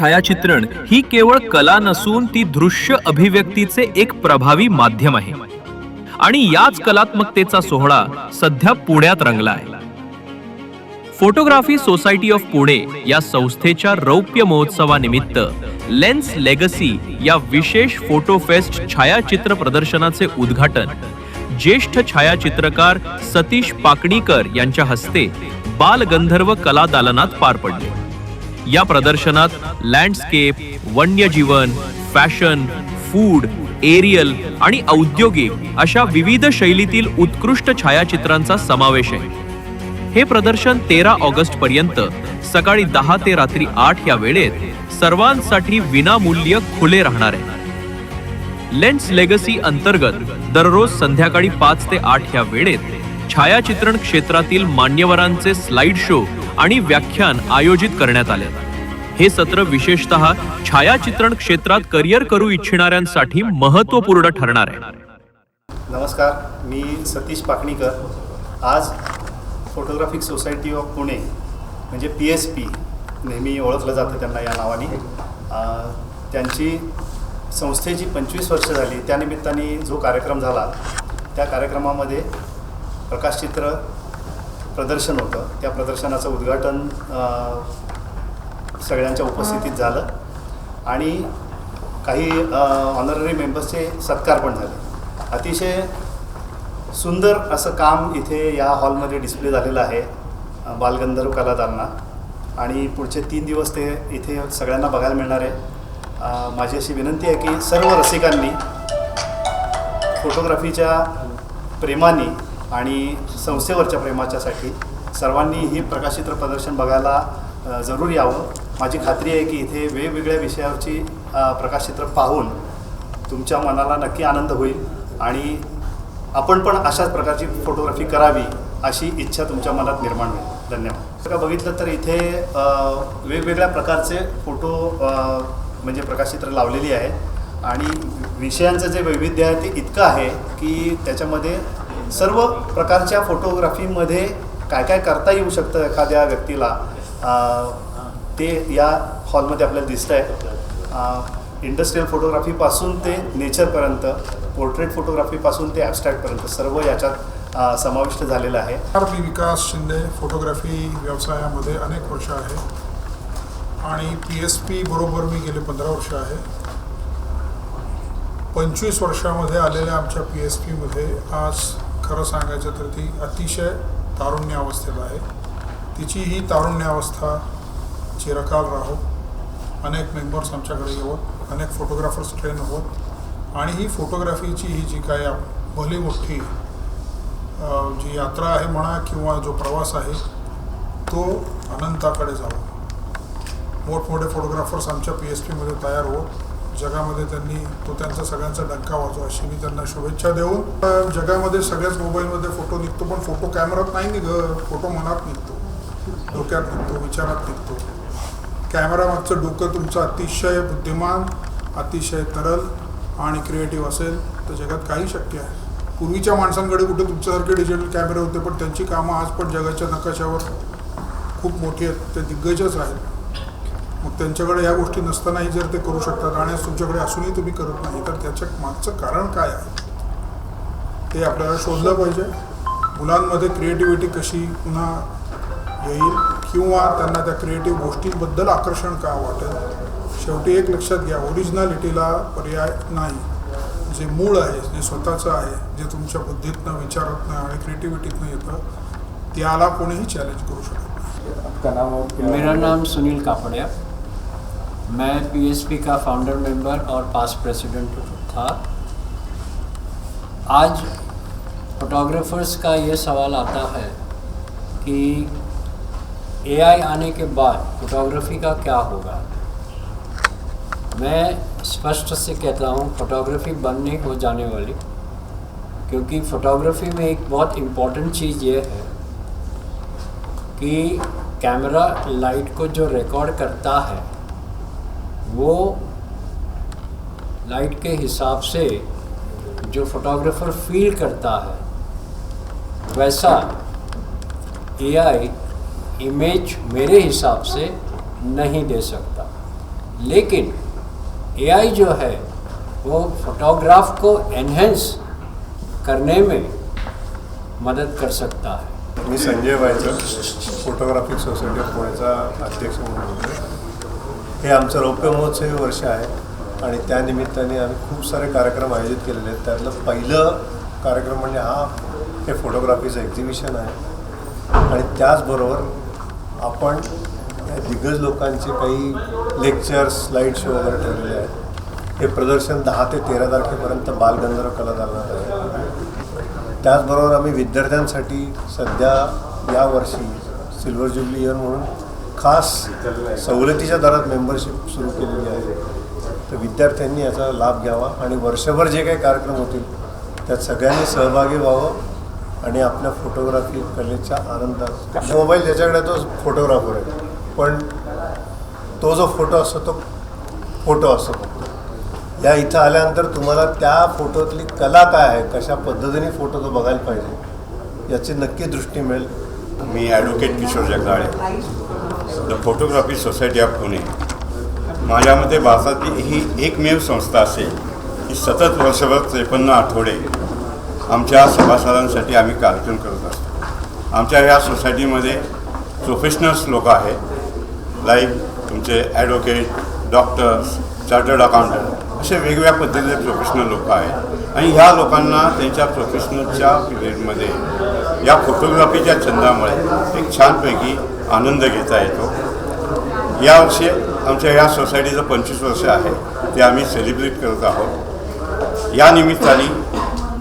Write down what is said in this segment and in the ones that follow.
छायाचित्रण ही केवळ कला नसून ती दृश्य अभिव्यक्तीचे एक प्रभावी माध्यम आहे. आणि याच कलात्मकतेचा सोहळा सध्या पुण्यात रंगला आहे फोटोग्राफी सोसायटी ऑफ पुणे या संस्थेच्या रौप्य महोत्सवानिमित्त लेन्स लेगसी या विशेष फोटो फेस्ट छायाचित्र प्रदर्शनाचे उद्घाटन ज्येष्ठ छायाचित्रकार सतीश पाकणीकर यांच्या हस्ते बालगंधर्व कला दालनात पार पडले. या प्रदर्शनात लँडस्केप वन्यजीवन फॅशन फूड एरियल आणि औद्योगिक अशा विविध शैलीतील उत्कृष्ट छायाचित्रांचा समावेश आहे. हे प्रदर्शन तेरा ऑगस्ट पर्यंत सकाळी दहा ते रात्री आठ या वेळेत सर्वांसाठी विनामूल्य खुले राहणार आहे. लेन्स लेगसी अंतर्गत दररोज संध्याकाळी पाच ते आठ या वेळेत छायाचित्रण क्षेत्रातील मान्यवरांचे स्लाइड शो आणि व्याख्यान आयोजित करण्यात आले. हे सत्र विशेषतः छायाचित्रण क्षेत्रात करिअर करू इच्छिणाऱ्यांसाठी महत्त्वपूर्ण ठरणार आहे. नमस्कार मी सतीश पाकणीकर. आज फोटोग्राफिक सोसायटी ऑफ पुणे म्हणजे पी एस पी नेहमी ओळखलं जातं त्यांना या नावाने. त्यांची संस्थेची पंचवीस वर्ष झाली. त्यानिमित्ताने जो कार्यक्रम झाला त्या कार्यक्रमामध्ये प्रकाशचित्र प्रदर्शन होतं. त्या प्रदर्शनाचं उद्घाटन सगळ्यांच्या उपस्थितीत झालं. आणि काही ऑनररी मेंबर्सचे सत्कार पण झाले. अतिशय सुंदर असं काम इथे या हॉलमध्ये डिस्प्ले झालेलं आहे बालगंधर्व कला दालना आणि पुढचे तीन दिवस ते इथे सगळ्यांना बघायला मिळणार आहे. माझी अशी विनंती आहे की सर्व रसिकांनी फोटोग्राफीच्या प्रेमाने आणि संस्थेवरच्या प्रेमाच्यासाठी सर्वांनी ही प्रकाशित्र प्रदर्शन बघायला जरूर यावं. माझी खात्री आहे की इथे वेगवेगळ्या विषयावरची प्रकाशचित्र पाहून तुमच्या मनाला नक्की आनंद होईल आणि आपण पण अशाच प्रकारची फोटोग्राफी करावी अशी इच्छा तुमच्या मनात निर्माण होईल. धन्यवाद. का बघितलं तर इथे वेगवेगळ्या प्रकारचे फोटो म्हणजे प्रकाशचित्र लावलेली आहे. आणि विषयांचं जे वैविध्य आहे ते इतकं आहे की त्याच्यामध्ये सर्व प्रकारच्या फोटोग्राफीमध्ये काय काय करता येऊ शकतं एखाद्या व्यक्तीला ते या हॉलमध्ये आपल्याला दिसतं आहे इंडस्ट्रीयल फोटोग्राफीपासून ते नेचरपर्यंत पोर्ट्रेट फोटोग्राफीपासून ते ॲबस्ट्रॅक्टपर्यंत सर्व याच्यात समाविष्ट झालेलं आहे. मी विकास शिंदे फोटोग्राफी व्यवसायामध्ये अनेक वर्ष आहे. आणि पी एस पी बरोबर मी गेले पंधरा वर्ष आहे. पंचवीस वर्षामध्ये आलेल्या आमच्या पी एस पीमध्ये आज खरं सांगायचं तर ती अतिशय तारुण्य अवस्थेत आहे. तिची ही तारुण्यावस्था चिरकाल राहो. अनेक मेंबर्स आमच्याकडे येवत अनेक फोटोग्राफर्स ट्रेन होत आणि ही फोटोग्राफीची ही जी काय भली मोठी जी यात्रा आहे म्हणा किंवा जो प्रवास आहे तो अनंताकडे जावा. मोठमोठे फोटोग्राफर्स आमच्या पी एस पीमध्ये तयार होत जगामध्ये त्यांनी तो त्यांचा सगळ्यांचा डंका वाजवा अशी मी त्यांना शुभेच्छा देऊन जगामध्ये सगळ्याच मोबाईलमध्ये फोटो निघतो पण फोटो कॅमेरात नाही निघ फोटो मनात निघतो. डोक्यात निघतो विचारात निघतो. कॅमेरामागचं डोकं तुमचं अतिशय बुद्धिमान अतिशय तरल आणि क्रिएटिव्ह असेल तर जगात काही शक्य आहे. पूर्वीच्या माणसांकडे कुठे तुमच्यासारखे डिजिटल कॅमेरे होते पण त्यांची कामं आज पण जगाच्या नकाशावर खूप मोठी आहेत. ते दिग्गजच आहेत. मग त्यांच्याकडे या गोष्टी नसतानाही जर ते करू शकतात. आणि तुमच्याकडे असूनही तुम्ही करत नाही तर त्याच्या मागचं कारण काय आहे? ते आपल्याला शोधलं पाहिजे. मुलांमध्ये क्रिएटिव्हिटी कशी पुन्हा येईल किंवा त्यांना त्या क्रिएटिव्ह गोष्टींबद्दल आकर्षण का वाटेल? शेवटी एक लक्षात घ्या ओरिजिनॅलिटीला पर्याय नाही. जे मूळ आहे जे स्वतःचं आहे जे तुमच्या बुद्धीतनं विचारातनं आणि क्रिएटिव्हिटीतनं येतं त्याला कोणीही चॅलेंज करू शकत नाही. मेरा नाम सुनील कापड़िया। मैं पीएसपी का फाउंडर मेंबर और पास्ट प्रेसिडेंट था। आज फोटोग्राफर्स का ये सवाल आता है कि एआई आने के बाद फोटोग्राफी का क्या होगा? मैं स्पष्ट से कहता हूँ फोटोग्राफी बंद नहीं हो जाने वाली, क्योंकि फोटोग्राफी में एक बहुत इंपॉर्टेंट चीज़ ये है कि कैमरा लाइट को जो रिकॉर्ड करता है वो लाइट के हिसाब से जो फोटोग्राफर फील करता है, वैसा एआई इमेज मेरे हिसाब से नहीं दे सकता। लेकिन एआई जो है, वो फोटोग्राफ को एनहेंस करने में मदद कर सकता है। मी Sanjay Waychar photographic society of पुण्याचा अध्यक्ष हे आमचं रौप्य महोत्सवी वर्ष आहे आणि त्यानिमित्ताने आम्ही खूप सारे कार्यक्रम आयोजित केलेले आहेत. त्यातलं पहिलं कार्यक्रम म्हणजे हा हे फोटोग्राफीचं एक्झिबिशन आहे. आणि त्याचबरोबर आपण दिग्गज लोकांचे काही लेक्चर्स स्लाईड शो वगैरे ठेवलेले आहेत. हे प्रदर्शन दहा ते तेरा तारखेपर्यंत बालगंधर्व कला दालनात आहे. त्याचबरोबर आम्ही विद्यार्थ्यांसाठी सध्या यावर्षी सिल्वर ज्युबली इयर म्हणून खास सवलतीच्या दरात मेंबरशिप सुरू केलेली आहे. तर विद्यार्थ्यांनी याचा लाभ घ्यावा आणि वर्षभर जे काही कार्यक्रम होतील त्यात सगळ्यांनी सहभागी व्हावं आणि आपल्या फोटोग्राफी कलेच्या आनंदात. मोबाईल ज्याच्याकडे तो फोटोग्राफर आहे. पण तो जो फोटो असतो तो फोटो असतो फक्त. या इथं आल्यानंतर तुम्हाला त्या फोटोतली कला काय आहे कशा पद्धतीने फोटो तो बघायला पाहिजे याची नक्की दृष्टी मिळेल. मी advocate Kishor Jagdale the photography society of Pune. माझ्या मते भारतातली ही एकमेव संस्था असेल की सतत वर्षभर त्रेपन्न आठवडे आमच्या सभासदांसाठी आम्ही कार्यक्रम करत असतो. आमच्या ह्या सोसायटीमध्ये प्रोफेशनल्स लोक आहेत लाईक तुमचे ॲडव्होकेट डॉक्टर्स चार्टर्ड अकाउंटंट असे वेगवेगळ्या पद्धतीचे प्रोफेशनल लोक आहेत. आणि ह्या लोकांना त्यांच्या प्रोफेशनलच्या पिरियडमध्ये या फोटोग्राफीच्या छंदामुळे एक छानपैकी आनंद घेता येतो. यावर्षी आमच्या या सोसायटीचं पंचवीस वर्ष आहे. ते आम्ही सेलिब्रेट करत आहोत. या निमित्ताने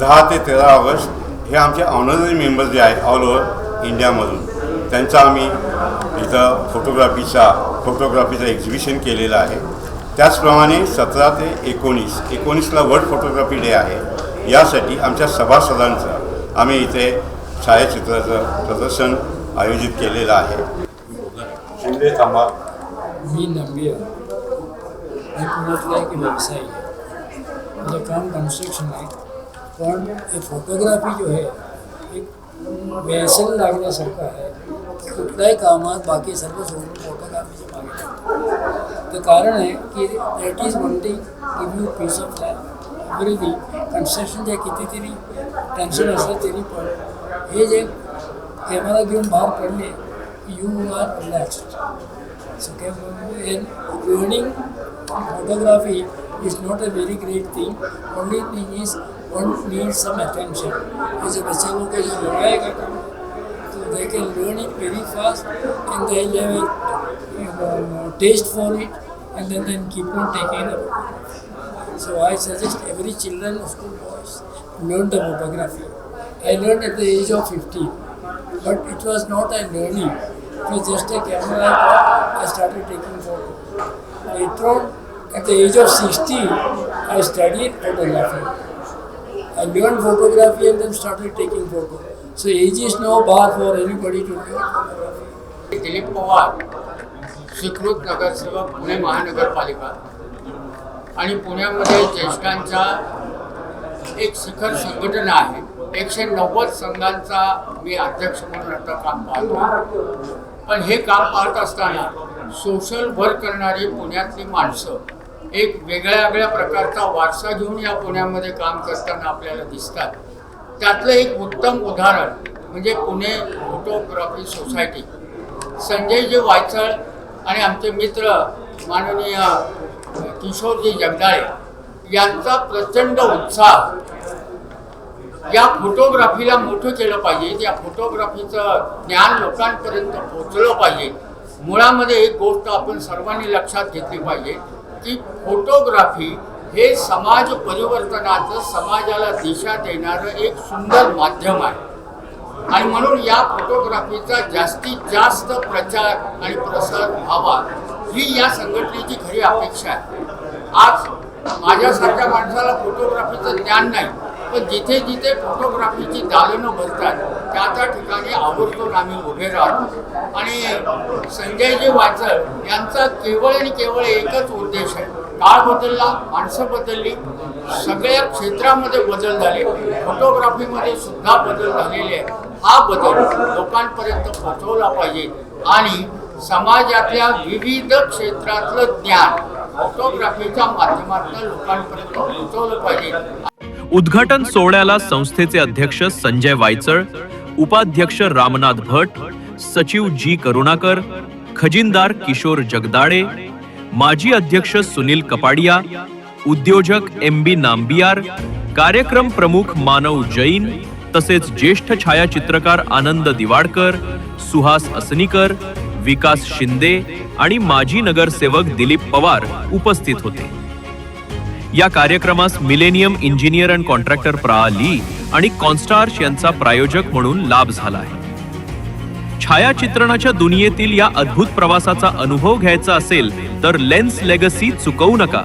दहा ते तेरा ऑगस्ट हे आमचे ऑनररी मेंबर जे आहे ऑल ओव्हर इंडियामधून त्यांचा आम्ही इथं फोटोग्राफीचा फोटोग्राफीचं एक्झिबिशन केलेलं आहे. त्याचप्रमाणे सतरा ते एकोणीस एकोणीसला वर्ल्ड फोटोग्राफी डे आहे. यासाठी आमच्या सभासदांचं आम्ही इथे छायाचित्राचं प्रदर्शन आयोजित केलेलं आहे. शिंदे थांबा. मी नंबिया मी पुण्यातला एक व्यवसायी आहे? माझं काम कन्स्ट्रक्शन आहे. पण हे फोटोग्राफी जो आहे एक व्यसन लागण्यासारखं आहे. कुठल्याही कामात बाकी सर्व सोडून फोटोग्राफीचे मागे तर कारण आहे की that is one thing give you peace of life everything कन्स्ट्रक्शनच्या कितीतरी टेन्शन असलं तरी पण हे जे कॅमेरा घेऊन बाहेर पडले you are relaxed So in learning photography is not a very great thing. Only thing is one needs some attention. जैसे बच्चे लोग का जो लड़ाई का काम है, तो they can learn it very fast and they have a you know, taste for it and then, then keep on taking the photography. So I suggest every children, school boys, learn the photography. I learned at the age of 15, but it was not a learning. It was just a camera I started taking photos. Later on, at the age of 60, I studied photography. I learned photography and then started taking photos. So age is no bar for anybody to learn photography. Dilip Pawar स्वीकृत नगरसेवक पुणे महानगरपालिका आणि पुण्यामध्ये ज्येष्ठांचा एक शिखर संघटना आहे एकशे नव्वद संघांचा मी अध्यक्ष म्हणून आता काम पाहतो. पण हे काम पाहत असताना सोशल वर्क करणारी पुण्यातली माणसं एक वेगळ्या वेगळ्या प्रकारचा वारसा घेऊन या पुण्यामध्ये काम करताना आपल्याला दिसतात. त्यातलं एक उत्तम उदाहरण म्हणजे पुणे फोटोग्राफी सोसायटी संजयजी वायचळ आणि आमचे मित्र माननीय किशोरजी जगदाळे यांचा प्रचंड उत्साह या फोटोग्राफीला मोठं केलं पाहिजे या फोटोग्राफीचं ज्ञान लोकांपर्यंत पोहोचलं पाहिजे. मुळामध्ये एक गोष्ट आपण सर्वांनी लक्षात घेतली पाहिजे की फोटोग्राफी हे समाज परिवर्तनाचं समाजाला दिशा देणारं एक सुंदर माध्यम आहे. आणि म्हणून या फोटोग्राफीचा जास्तीत जास्त प्रचार आणि प्रसार व्हावा ही या संघटनेची खरी अपेक्षा आहे. आज माझ्यासारख्या माणसाला फोटोग्राफीचं ज्ञान नाही. पण जिथे जिथे फोटोग्राफीची दालनं भरतात त्या त्या ठिकाणी आवर्जून आम्ही उभे राहतो. आणि संजयजी वाचन यांचा केवळ आणि केवळ एकच उद्देश आहे. काळ बदलला माणसं बदलली सगळ्या क्षेत्रामध्ये बदल झाले. फोटोग्राफीमध्ये सुद्धा बदल झालेले आहे हा बदल लोकांपर्यंत पोहोचवला पाहिजे. आणि समाजातल्या विविध क्षेत्रातलं ज्ञान फोटोग्राफीच्या माध्यमातून लोकांपर्यंत पोहोचवलं पाहिजे. उद्घाटन सोहळ्याला संस्थेचे अध्यक्ष संजय वायचळ उपाध्यक्ष रामनाथ भट सचिव जी करुणाकर खजिनदार किशोर जगदाळे माजी अध्यक्ष सुनील कपाडिया उद्योजक एम बी नांबियार कार्यक्रम प्रमुख मानव जैन तसेच ज्येष्ठ छायाचित्रकार आनंद दिवाडकर सुहास असनीकर विकास शिंदे आणि माजी नगरसेवक दिलीप पवार उपस्थित होते. या कार्यक्रमास मिलेनियम इंजिनियर अँड कॉन्ट्रॅक्टर प्रा. ली आणि कॉन्स्टार्च यांचा प्रायोजक म्हणून लाभ झाला आहे छायाचित्रणाच्या दुनियेतील या अद्भुत प्रवासाचा अनुभव घ्यायचा असेल तर लेन्स लेगसी चुकवू नका.